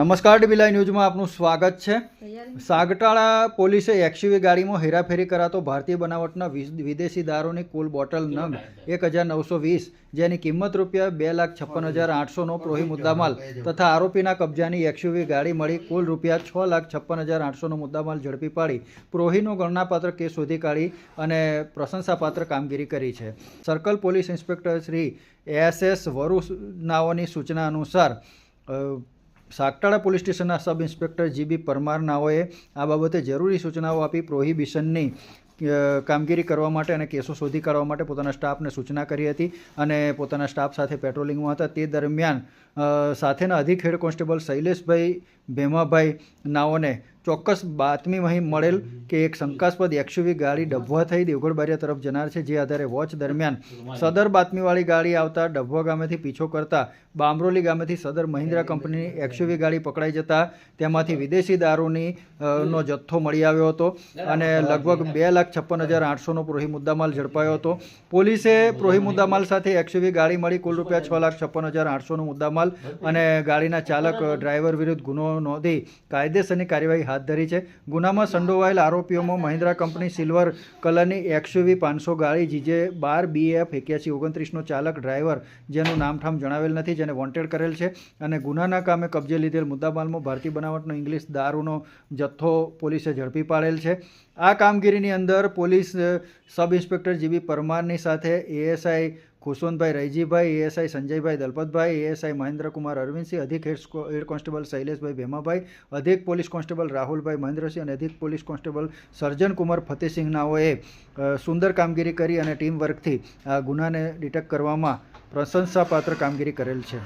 નમસ્કાર ડીબીલાઈ ન્યૂઝમાં આપનું સ્વાગત છે. સાગટાળા પોલીસે એક્સયુવી ગાડીમાં હેરાફેરી કરાતો ભારતીય બનાવટના વિદેશી દારૂની કુલ બોટલ નંગ એક હજાર નવસો વીસ જેની કિંમત રૂપિયા બે લાખ છપ્પન હજાર આઠસોનો પ્રોહી મુદ્દામાલ તથા આરોપીના કબજાની એક્સયુવી ગાડી મળી કુલ રૂપિયા છ લાખ છપ્પન હજાર આઠસોનો મુદ્દામાલ ઝડપી પાડી. પ્રોહીનો ગણનાપાત્ર કેસ શોધી કાઢી અને પ્રશંસાપાત્ર કામગીરી કરી છે. Circle police inspector Shri S S Varu નાઓની સૂચના અનુસાર સાગટાળા પોલીસ સ્ટેશનના સબ ઇન્સ્પેક્ટર જીબી પરમાર નાઓએ આ બાબતે જરૂરી સૂચનાઓ આપી પ્રોહિબિશનની કામગીરી કરવા માટે અને કેસો શોધી કાઢવા માટે પોતાના સ્ટાફને સૂચના કરી હતી અને પોતાના સ્ટાફ સાથે પેટ્રોલિંગમાં હતા. તે દરમિયાન સાથેના અધિક હેડ કોન્સ્ટેબલ શૈલેષભાઈ ભેમાભાઈ નાઓને ચોક્કસ બાતમી અહીં મળેલ કે એક શંકાસ્પદ એક્સયુવી ગાડી ડભવા થઈ દેવગઢ બારિયા તરફ જનાર છે, જે આધારે વોચ દરમિયાન સદર બાતમીવાળી ગાડી આવતા ડભવા ગામેથી પીછો કરતા બામરોલી ગામેથી સદર મહિન્દ્રા કંપનીની એક્સયુવી ગાડી પકડાઈ જતા તેમાંથી વિદેશી દારૂની નો જથ્થો મળી આવ્યો હતો અને લગભગ બે લાખ છપ્પન હજાર આઠસોનો પ્રોહી મુદ્દામાલ ઝડપાયો હતો. પોલીસે પ્રોહી મુદ્દામાલ સાથે એક્સયુવી ગાડી મળી કુલ રૂપિયા છ લાખ છપ્પન હજાર આઠસોનો મુદ્દામાલ અને ગાડીના ચાલક ડ્રાઈવર વિરુદ્ધ ગુનો નોંધી કાયદેસરની કાર્યવાહી હાથ ધરી છે. ગુનામાં સંડોવાયેલ આરોપીઓમાં મહિન્દ્રા કંપની સિલ્વર કલરની એક્સયુવી પાંચસો ગાડી જીજે બાર બીએફ એક્યાસી, ઓગણત્રીસનો ચાલક, ડ્રાઈવર, જેનું નામઠામ જણાવેલ નથી, જેને વોન્ટેડ કરેલ છે. અને ગુનાના કામે કબજે લીધેલ મુદ્દામાલમાં ભારતીય બનાવટનો ઇંગ્લિશ દારૂનો જથ્થો પોલીસે ઝડપી પાડેલ છે. આ કામગીરીની અંદર પોલીસ સબ ઇન્સ્પેક્ટર જીબી પરમારની સાથે ASI Khushwantbhai Raijibhai, ASI Sanjaybhai Dalpatbhai, ASI Mahendrakumar Arvindsinh, અધિક હેડ કોન્સ્ટેબલ શૈલેષભાઈ ભેમાભાઈ, અધિક પોલીસ કોન્સ્ટેબલ રાહુલભાઈ મહેન્દ્રસિંહ અને અધિક પોલીસ કોન્સ્ટેબલ સર્જન કુમાર ફતેહસિંહ નાઓએ સુંદર કામગીરી કરી અને ટીમ વર્કથી આ ગુનાને ડિટેક્ટ કરવામાં પ્રશંસાપાત્ર કામગીરી કરેલ છે.